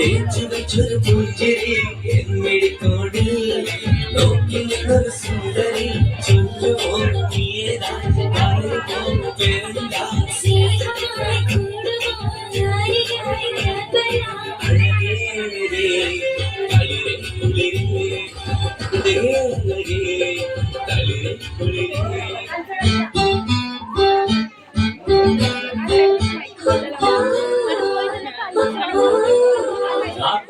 தேச்சுவை சொரு பூஞ்செறி என்மிழி கோடில் நோக்கி ஒரு சுந்தரி சொல்லுவோம் நீதான் பாருவோம்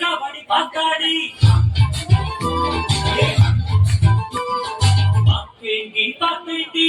கபடி பாத்தாடி பாப்பேண்டி பாப்பேண்டி